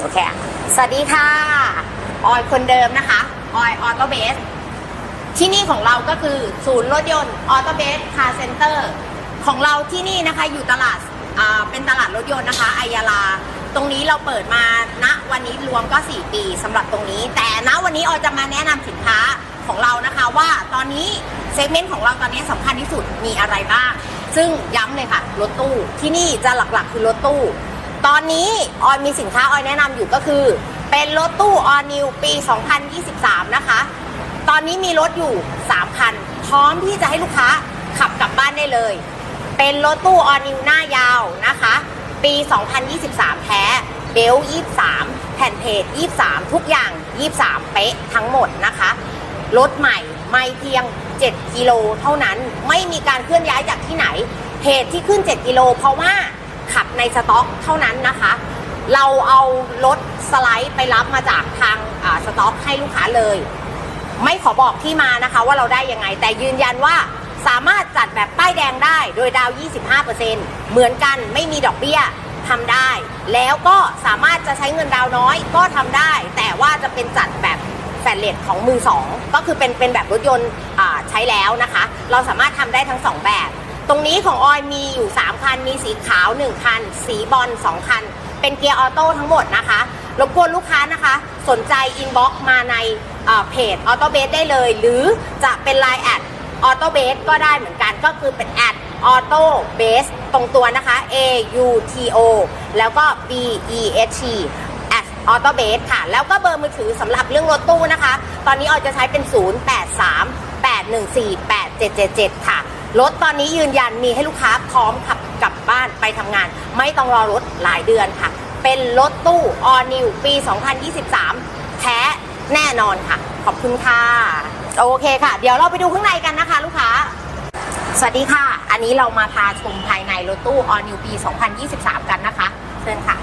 โอเค สวัสดีค่ะ ออยคนเดิมนะคะ ออยออโตเบส ที่นี่ของเราก็คือศูนย์รถยนต์ออโตเบสคาร์เซ็นเตอร์ของเราที่นี่นะคะอยู่ตลาดเป็นตลาดรถยนต์นะคะไอยาลา ตรงนี้เราเปิดมาณวันนี้รวมก็ 4 ปีสำหรับตรงนี้ แต่ณวันนี้ออยจะมาแนะนำสินค้าของเรานะคะว่าตอนนี้เซกเมนต์ของเราตอนนี้สำคัญที่สุดมีอะไรบ้าง ซึ่งย้ำเลยค่ะรถตู้ที่นี่จะหลักๆคือรถตู้ ตอนนี้ออยมีสินค้าออยแนะนำอยู่ก็คือ เป็นรถตู้ออนิวปี 2023 นะคะ ตอนนี้มีรถอยู่ 3 คัน พร้อมที่จะให้ลูกค้าขับกลับบ้านได้เลย เป็นรถตู้ออนิวหน้ายาวนะคะ ปี 2023 แท้เบล23 แผ่นเพจ 23 ทุกอย่าง 23 เป๊ะทั้งหมดนะคะ รถใหม่ไม่เพียง 7 กิโลเท่านั้นไม่มีการเคลื่อนย้ายจากที่ไหนเหตุที่ขึ้น 7 กิโลเพราะว่า ขับในสต็อกเท่านั้นนะคะ เราเอารถสไลด์ไปรับมาจากทางสต็อกให้ลูกค้าเลย ไม่ขอบอกที่มานะคะว่าเราได้ยังไง แต่ยืนยันว่าสามารถจัดแบบป้ายแดงได้โดยดาว 25%เหมือนกันไม่มีดอกเบี้ยทำได้ แล้วก็สามารถจะใช้เงินดาวน้อยก็ทำได้ แต่ว่าจะเป็นจัดแบบแฟลตเลทของมือสองก็คือเป็นเป็นแบบรถยนต์ใช้แล้วนะคะ เราสามารถทำได้ทั้ง 2 แบบ ตรงนี้ของออยมีอยู่ 3 คัน มีสีขาว 1 คัน สีบอล2 คัน เป็นเกียร์ออโต้ทั้งหมดนะคะรบกวนลูกค้านะคะ สนใจอินบ็อกมาในเพจออโต้เบสได้เลย หรือจะเป็น Line แอดออโต้เบสก็ได้เหมือนกันก็คือเป็นแอดออโต้เบสตรงตัวนะคะ A U T O แล้วก็ B E S T แอดออโตเบสค่ะ แล้วก็เบอร์มือถือสำหรับเรื่องรถตู้นะคะ ตอนนี้ออยจะใช้เป็น 083 814 8777 ค่ะ รถตอนนี้ยืนยันมีให้ลูกค้าพร้อมขับกลับบ้านไปทำงาน ไม่ต้องรอรถหลายเดือนค่ะ เป็นรถตู้ All New ปี 2023 แท้แน่นอนค่ะ ขอบคุณค่ะ โอเคค่ะ เดี๋ยวเราไปดูข้างในกันนะคะ ลูกค้า สวัสดีค่ะ อันนี้เรามาพาชมภายในรถตู้ All New ปี 2023 กันนะคะ เชิญค่ะ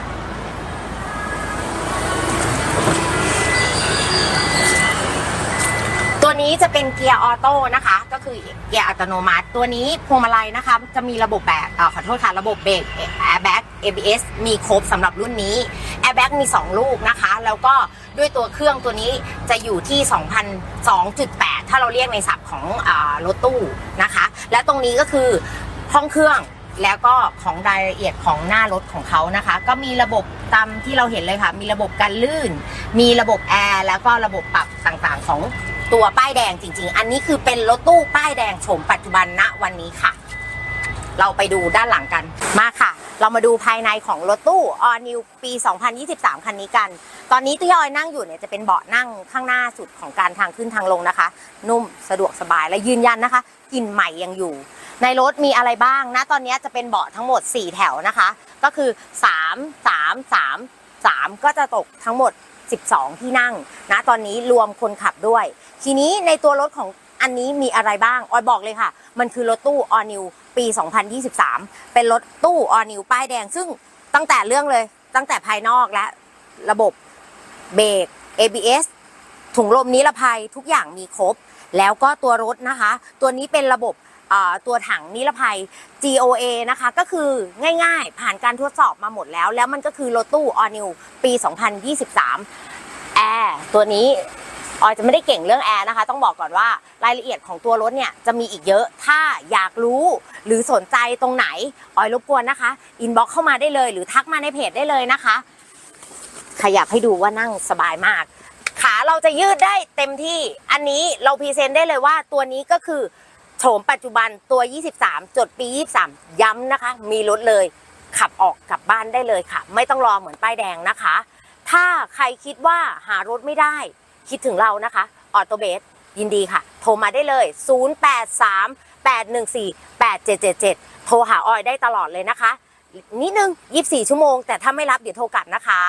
นี้จะเป็นเกียร์ออโต้นะคะ ก็คือเกียร์อัตโนมัติ ตัวนี้พวงมาลัยนะคะ จะมีระบบแบบอขอโทษค่ะ ระบบเบรกแอร์แบ็ก ABS มีครบสำหรับรุ่นนี้แอร์แบ็กมี 2 ลูกนะคะ แล้วก็ด้วยตัวเครื่องตัวนี้จะอยู่ที่ 2,002.8 ถ้าเราเรียกในศัพท์ของอรถตู้นะคะ และตรงนี้ก็คือห้องเครื่องแล้วก็ของรายละเอียดของหน้ารถของเขานะคะ ก็มีระบบตามที่เราเห็นเลยค่ะ มีระบบกันลื่น มีระบบแอร์แล้วก็ระบบปรับต่างๆของ ตัวป้ายแดงจริง ๆ อันนี้คือเป็นรถตู้ป้ายแดงโฉมปัจจุบันณวันนี้ค่ะ เราไปดูด้านหลังกันมาค่ะ เรามาดูภายในของรถตู้ All New ปี 2023 คันนี้กัน ตอนนี้ที่ออยนั่งอยู่เนี่ยจะเป็นเบาะนั่งข้างหน้าสุดของการทางขึ้นทางลงนะคะ นุ่มสะดวกสบายและยืนยันนะคะกลิ่นใหม่ยังอยู่ ในรถมีอะไรบ้างนะตอนนี้จะเป็นเบาะทั้งหมด 4 แถวนะคะ ก็คือ 3 3 3 3 ก็จะตกทั้งหมด 12 ที่นั่งนะตอนนี้รวมคนขับด้วย ทีนี้ในตัวรถของอันนี้มีอะไรบ้าง ออยบอกเลยค่ะ มันคือรถตู้ All New ปี 2023 เป็นรถตู้ All New ป้ายแดง ซึ่งตั้งแต่เรื่องเลย ตั้งแต่ภายนอกและระบบเบรก ABS ถุงลมนิรภัยทุกอย่างมีครบ แล้วก็ตัวรถนะคะ ตัวนี้เป็นระบบ ตัวถังนิรภัย GOA นะคะก็คือง่ายๆ ผ่านการทดสอบมาหมดแล้ว แล้วมันก็คือรถตู้ All New ปี 2023 แอร์ตัวนี้ออยจะไม่ได้เก่งเรื่องแอร์นะคะ ต้องบอกก่อนว่ารายละเอียดของตัวรถเนี่ยจะมีอีกเยอะ ถ้าอยากรู้หรือสนใจตรงไหน ออยรบกวนนะคะอินบ็อกเข้ามาได้เลย หรือทักมาในเพจได้เลยนะคะ ขยับให้ดูว่านั่งสบายมาก ขาเราจะยืดได้เต็มที่ อันนี้เราพรีเซนต์ได้เลยว่าตัวนี้ก็คือ โฉมปัจจุบันตัว 23 จดปี 23 ย้ำนะคะ มีรถเลย ขับออกกลับบ้านได้เลยค่ะ ไม่ต้องรอเหมือนป้ายแดงนะคะ ถ้าใครคิดว่าหารถไม่ได้ คิดถึงเรานะคะออโตเบสยินดีค่ะ โทรมาได้เลย 083 814 8777 โทรหาออยได้ตลอดเลยนะคะ นิดนึง 24 ชั่วโมง แต่ถ้าไม่รับเดี๋ยวโทรกลับนะคะ